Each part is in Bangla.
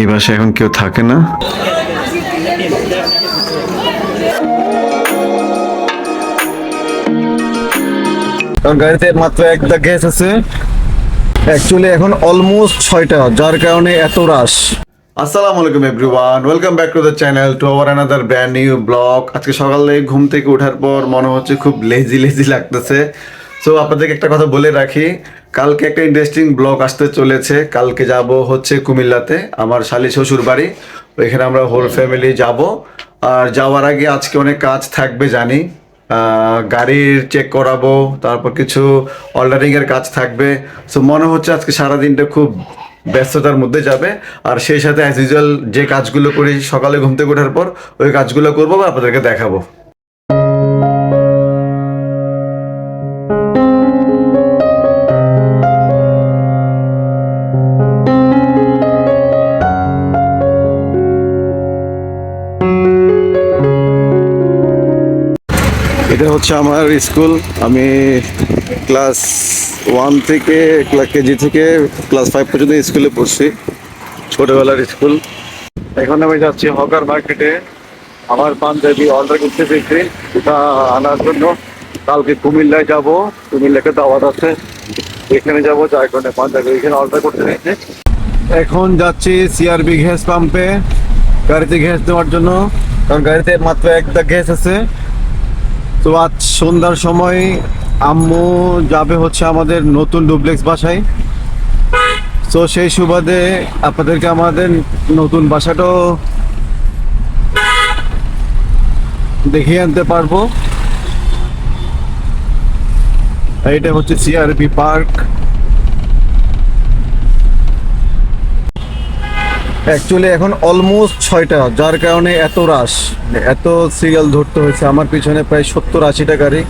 এই বাসায় এখন কেউ থাকে না। গাড়িতে মাত্র একটা গ্যাস আছে। অ্যাকচুয়ালি এখন অলমোস্ট ছয়টা যার কারণে এত রাশ আসসালামু আলাইকুম everyone welcome back to the channel to our another brand new blog আজকে সকালে ঘুম থেকে ওঠার পর মনে হচ্ছে খুব লেজি লেজি লাগতেছে। সো আপনাদেরকে একটা কথা বলে রাখি। কালকে একটা ইন্টারেস্টিং ব্লগ আসতে চলেছে। কালকে যাব হচ্ছে কুমিল্লাতে আমার শালি শ্বশুর বাড়ি। ওইখানে আমরা হোল ফ্যামিলি যাব। আর যাওয়ার আগে আজকে অনেক কাজ থাকবে জানি। গাড়ির চেক করাবো তারপর কিছু অল্টারিং এর কাজ থাকবে। সো মনে হচ্ছে আজকে সারা দিনটা খুব ব্যস্ততার মধ্যে যাবে। আর সেই সাথে অ্যাজ ইউজুয়াল যে কাজগুলো করি সকালে ঘুম থেকে ওঠার পর ওই কাজগুলো করব বা আপনাদেরকে দেখাবো। এটা হচ্ছে আমার স্কুল। আমি ক্লাস ওয়ান থেকে কেজি থেকে ক্লাস ফাইভ পর্যন্ত স্কুলে পড়ছি, ছোটবেলার স্কুল। এখন আমি যাচ্ছি হকার মার্কেটে। আমার পাঞ্জাবি অর্ডার করতে পেরেছি ওটা আনার জন্য। কালকে কুমিল্লায় যাব, কুমিল্লাকে দাওয়াত আছে। এখানে যাব, যার কারণে পাঞ্জাবি এখানে অর্ডার করতে পেরেছি এখন যাচ্ছি সিআরবি গ্যাস পাম্পে, গাড়িতে গ্যাস দেওয়ার জন্য। কারণ গাড়িতে মাত্র একটা গ্যাস আছে। তো আজ সন্ধ্যার সময় আম্মু যাবে হচ্ছে আমাদের নতুন ডুপ্লেক্স বাসায়। তো সেই সুবাদে আপনাদেরকে আমাদের নতুন বাসাটাও দেখিয়ে আনতে পারব। এইটা হচ্ছে সিআরবি পার্ক। অ্যাকচুয়ালি এখন অলমোস্ট ছয়টা, যার কারণে এত রাশ এত সিরিয়াল ধরতে হয়েছে। আমার পিছনে প্রায় সত্তর, আশিটা গাড়ি।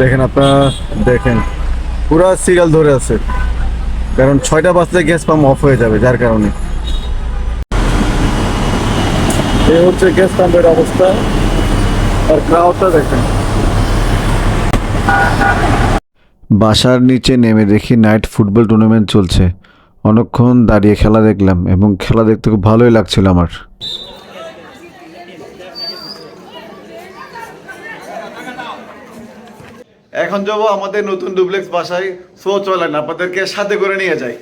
দেখেন আপনারা, দেখেন, পুরা সিরিয়াল ধরে আছে। কারণ ছয়টা বাজলে গ্যাস পাম্প অফ হয়ে যাবে, যার কারণে। এই হচ্ছে গ্যাস পাম্পের অবস্থা। আর ক্রাউডটা দেখেন। বাসার নিচে নেমে দেখি নাইট ফুটবল টুর্নামেন্ট চলছে। অনেকক্ষণ দাঁড়িয়ে খেলা দেখলাম এবং খেলা দেখতে খুব ভালোই লাগছিল আমার। এখন যাব আমাদের নতুন ডুপ্লেক্স বাসায়। সো চলেন, আপনাদেরকে সাথে করে নিয়ে যাই।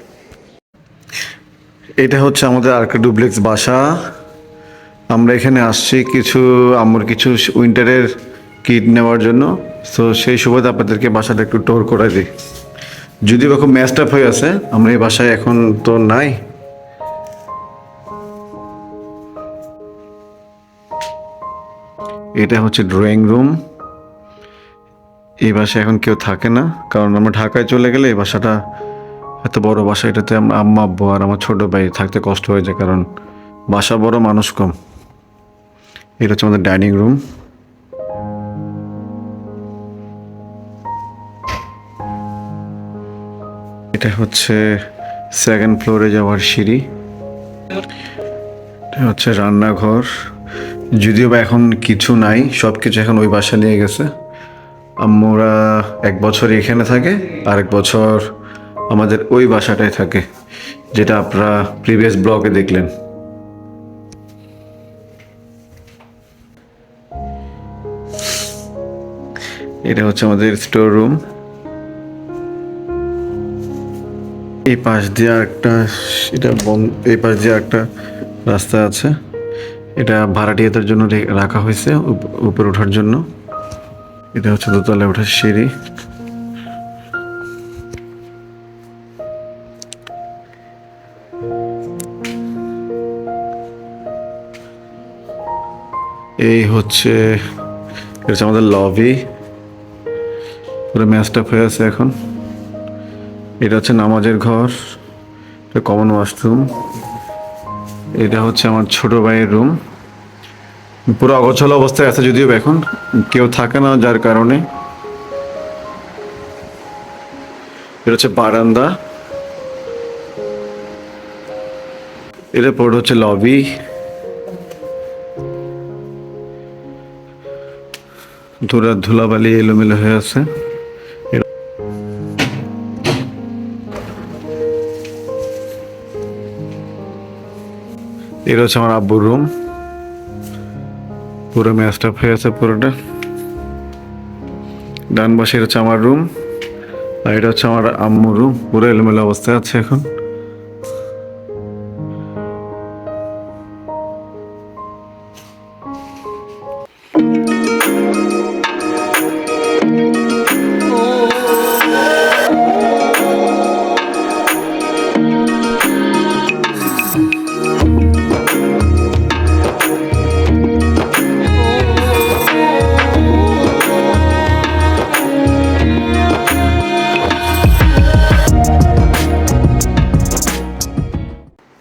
এটা হচ্ছে আমাদের আরেকটা ডুপ্লেক্স বাসা। আমরা এখানে আসছি কিছু, আমার কিছু উইন্টারের কিট নেওয়ার জন্য। তো সেই সুবাদে আপনাদেরকে বাসাটা একটু টোর করে দিই। যদি বা খুব ম্যাচড আপ হয়ে আছে, আমরা এই বাসায় এখন তো নাই। এটা হচ্ছে ড্রয়িং রুম এই বাসায় এখন কেউ থাকে না, কারণ আমরা ঢাকায় চলে গেলে এই বাসাটা, এত বড় বাসা, এটাতে আমরা আম্মা, আব্বু আর আমার ছোট ভাই থাকতে কষ্ট হয়ে যায়, কারণ বাসা বড়, মানুষ কম। এটা হচ্ছে আমাদের ডাইনিং রুম এটা হচ্ছে সেকেন্ড ফ্লোরে যাওয়ার সিঁড়ি। এটা হচ্ছে রান্নাঘর। যদিও বা এখন কিছু নাই সব কিছু এখন ওই বাসা নিয়ে গেছে। আমরা এক বছর এখানে থাকে আর এক বছর আমাদের ওই বাসাটায় থাকে, যেটা আপনারা প্রিভিয়াস ব্লগে দেখলেন। এটা হচ্ছে আমাদের স্টোর রুম এই পাশ দিয়ে একটা এটা এই পাশ দিয়ে একটা রাস্তা আছে। এটা ভাড়াটিয়াদের জন্য রাখা হয়েছে উপ- উপরে ওঠার জন্য। এটা হচ্ছে দোতলায় ওঠার সিঁড়ি। এই হচ্ছে, এটা হচ্ছে আমাদের লবি পুরো ম্যাচটা হয়ে আছে এখন। এটা হচ্ছে নামাজের ঘর, এটা কমন ওয়াশরুম এটা হচ্ছে আমার ছোট ভাইয়ের রুম পুরো অগোছল অবস্থায় আছে যদিও এখন, কেউ থাকে না যার কারণে। এটা হচ্ছে বারান্দা। এটা পরে হচ্ছে লবি ধুলা ধুলাবালি এলোমেলো হয়ে আছে। এটা হচ্ছে আমার আব্বুর রুম পুরো ম্যাচটা হয়ে আছে পুরোটা। ডান পাশে এটা হচ্ছে আমার রুম আর এটা হচ্ছে আমার আম্মুর রুম পুরো এলোমেলো অবস্থায় আছে এখন।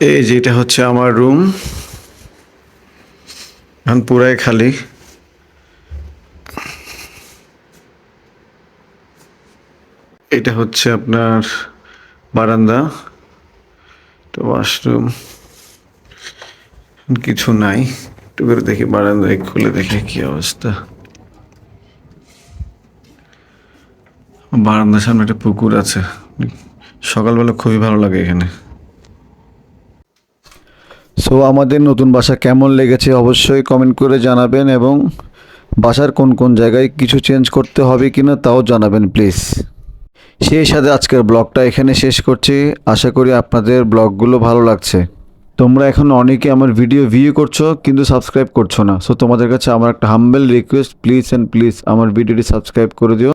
এই যেটা হচ্ছে আমার রুম। এখন পুরাই খালি। এটা হচ্ছে আপনার বারান্দা। তো ওয়াশরুম কিছু নাই। একটু করে দেখি, বারান্দায় খুলে দেখি কি অবস্থা। বারান্দার সামনে একটা পুকুর আছে। সকালবেলা খুবই ভালো লাগে এখানে। সো আমাদের নতুন বাসা কেমন লেগেছে অবশ্যই কমেন্ট করে জানাবেন এবং বাসার কোন কোন জায়গায় কিছু চেঞ্জ করতে হবে কি না তাও জানাবেন প্লিজ সেই সাথে আজকের ব্লগটা এখানে শেষ করছি। আশা করি আপনাদের ব্লগগুলো ভালো লাগছে। তোমরা এখন অনেকে আমার ভিডিও ভিউ করছ কিন্তু সাবস্ক্রাইব করছ না। সো তোমাদের কাছে আমার একটা humble request please and please আমার ভিডিওটি সাবস্ক্রাইব করে দিও।